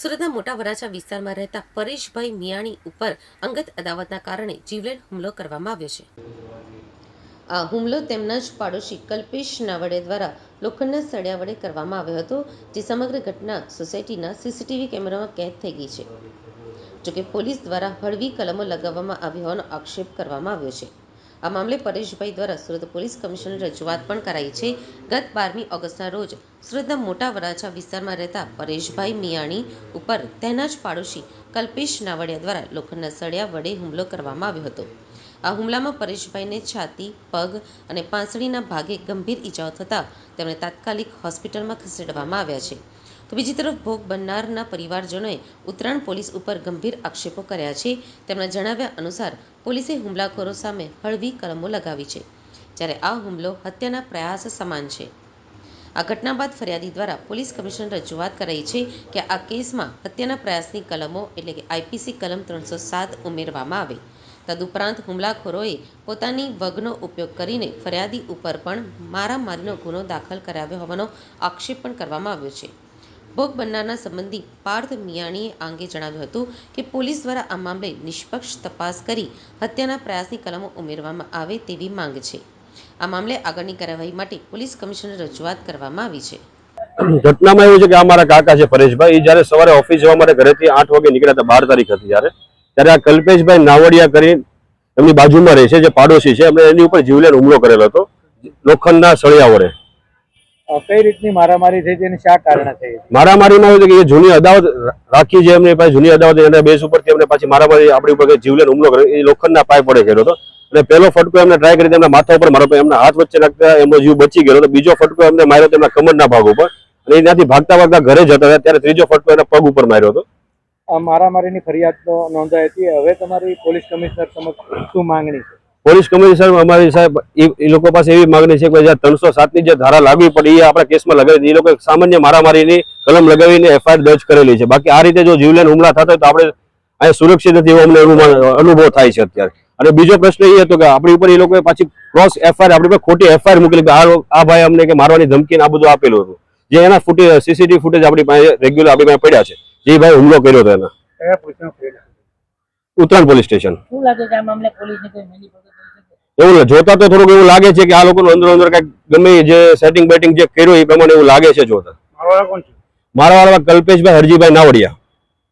સુરતના મોટા વરાછા વિસ્તારમાં રહેતા પરેશભાઈ મિયાણી ઉપર અંગત અદાવતના કારણે જીવલેણ હુમલો કરવામાં આવ્યો છે. આ હુમલો તેમના જ પાડોશી કલ્પેશ નાવડે દ્વારા લોખંડના સળિયા વડે કરવામાં આવ્યો હતો, જે સમગ્ર ઘટના સોસાયટીના સીસીટીવી કેમેરામાં કેદ થઈ ગઈ છે. જોકે પોલીસ દ્વારા હળવી કલમો લગાવવામાં આવી હોવાનો આક્ષેપ કરવામાં આવ્યો છે. આ મામલે પરેશભાઈ દ્વારા સુરત પોલીસ કમિશનર રજૂઆત પણ કરાઈ છે. ગત બારમી ઓગસ્ટના રોજ સુરતના મોટા વરાછા વિસ્તારમાં રહેતા પરેશભાઈ મિયાણી ઉપર તેના જ પાડોશી કલ્પેશ નાવડિયા દ્વારા લોખંડના સળિયા વડે હુમલો કરવામાં આવ્યો હતો. આ હુમલામાં પરેશભાઈને છાતી, પગ અને પાંસળીના ભાગે ગંભીર ઈજાઓ થતાં તેમણે તાત્કાલિક હોસ્પિટલમાં ખસેડવામાં આવ્યા છે. તો બીજી તરફ ભોગ બનનારના પરિવારજનોએ ઉત્તરાયણ પોલીસ ઉપર ગંભીર આક્ષેપો કર્યા છે. તેમના જણાવ્યા અનુસાર પોલીસે હુમલાખોરો સામે હળવી કલમો લગાવી છે, જ્યારે આ હુમલો હત્યાના પ્રયાસ સમાન છે. આ ઘટના બાદ ફરિયાદી દ્વારા પોલીસ કમિશન રજૂઆત કરાઈ છે કે આ કેસમાં હત્યાના પ્રયાસની કલમો એટલે કે આઈપીસી કલમ ત્રણસો સાત ઉમેરવામાં આવે. તદુપરાંત હુમલાખોરોએ પોતાની વગનો ઉપયોગ કરીને ફરિયાદી ઉપર પણ મારામારીનો ગુનો દાખલ કરાવ્યો હોવાનો આક્ષેપ પણ કરવામાં આવ્યો છે. ભોગ બનનારના સંબંધી પાર્થ મિયાણીએ આ અંગે જણાવ્યું હતું કે પોલીસ દ્વારા આ મામલે નિષ્પક્ષ તપાસ કરી હત્યાના પ્રયાસની કલમો ઉમેરવામાં આવે તેવી માંગ છે. આ મામલે આગળની કાર્યવાહી માટે પોલીસ કમિશનર રજૂઆત કરવામાં આવી છે. ઘટનામાં એવું છે કે આ મારા કાકા છે પરેશભાઈ. જ્યારે સવારે ઓફિસ જવા માટે ઘરેથી આઠ વાગે નીકળ્યા હતા, બાર તારીખ હતી જ્યારે. ત્યારે આ કલ્પેશભાઈ નાવડિયા કરી એમની બાજુમાં રહે છે, જે પાડોશી છે. એમણે એની ઉપર જીવલેણ હુમલો કરેલો હતો. લોખંડના સળિયા વડે. કઈ રીતની મારામારી થઈ તેની શા કારણે થઈ? મારામારીમાં એવું કે જૂની અદાવત રાખી છે એમની પાસે જૂની અદાવત એના બેસ ઉપરથી એમને પાછી મારામારી આપણી ઉપર જીવલેન હુમલો કર્યો એ લોખંડના પાય પડે કર્યો હતો અને પહેલો ફટકો એમને ટ્રાય કરી એમના માથા ઉપર મારો એમના હાથ વચ્ચે નાખતા એમનો જીવ બચી ગયો હતો બીજો ફટકો એમને માર્યો તેમના એમના કમરના ભાગ ઉપર અને એ ત્યાંથી ભાગતા ભાગતા ઘરે જતા હતા ત્યારે ત્રીજો ફટકો એના પગ ઉપર માર્યો હતો. આ મારામારીની ફરિયાદ તો નોંધાઈ હતી. હવે તમારી પોલીસ કમિશનર સમક્ષ શું માંગણી છે? પોલીસ કમિશનર અમારી સાહેબ એ લોકો પાસે એવી માંગણી છે કે જે ત્રણસો સાતની જે ધારા લાગવી પડી એ આપણા કેસમાં લગાવી એ લોકો સામાન્ય મારામારીની કલમ લગાવીને એફઆઈઆર દર્જ કરેલી છે. બાકી આ રીતે જો જીવલેણ હુમલા થતા હોય તો આપણે અહીંયા સુરક્ષિત નથી એવો અમને અનુભવ થાય છે અત્યારે. અને બીજો પ્રશ્ન એ હતો કે આપણી ઉપર એ લોકોએ પાછી ક્રોસ એફઆઈઆર આપણી ઉપર ખોટી એફઆઈઆર મોકલી કે આ ભાઈ અમને કે મારવાની ધમકીને આ બધું આપેલું હતું. જે એના ફૂટેજ સીસીટીવી ફૂટેજ આપણી પાસે રેગ્યુલર આપણી પાસે પડ્યા છે. જે ભાઈ હુમલો કર્યો હતો એના? Uttarayan police station. શું લાગે છે આ મામલે પોલીસની કોઈ મેલી પકડ થઈ શકે. એવું જોતા તો થોડુંક એવું લાગે છે કે આ લોકોનું અંદર અંદર કંઈક ગમે એ જે સેટિંગ બેટિંગ જે કર્યું એ પ્રમાણે એવું લાગે છે જોતા. મારા વાળા કલ્પેશભાઈ હરજીભાઈ નાવડિયા.